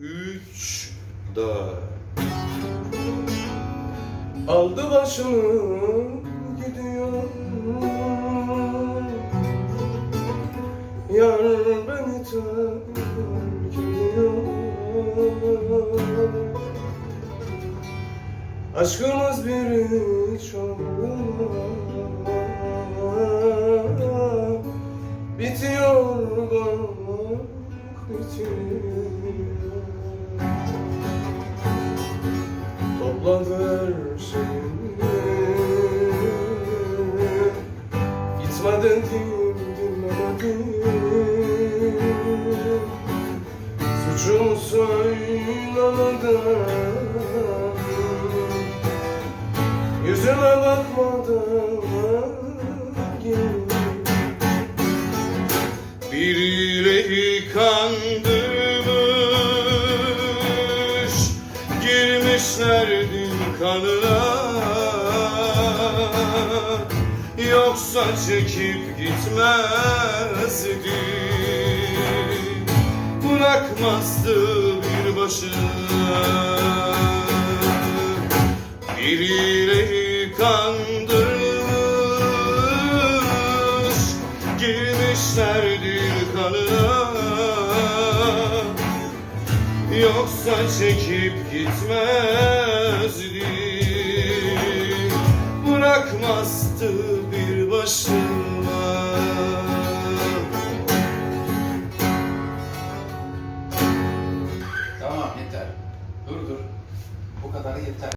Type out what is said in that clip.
üç, dört. Aldı başını gidiyor. Yar beni terk ediyor. Aşkımız bir hiç Topladı her şeyini Gitme dedim dinlemedin. Suçumu söylemeden Yüzüme bakmadan Birileri kandırmış Girmişler din kanına. Yoksa çekip gitmezdi Bırakmazdı bir başına Birileri kandırmış Girmişlerdir kanına yoksa çekip gitmezdi Bırakmazdı bir başıma Tamam yeter. Dur dur. Bu kadarı yeter.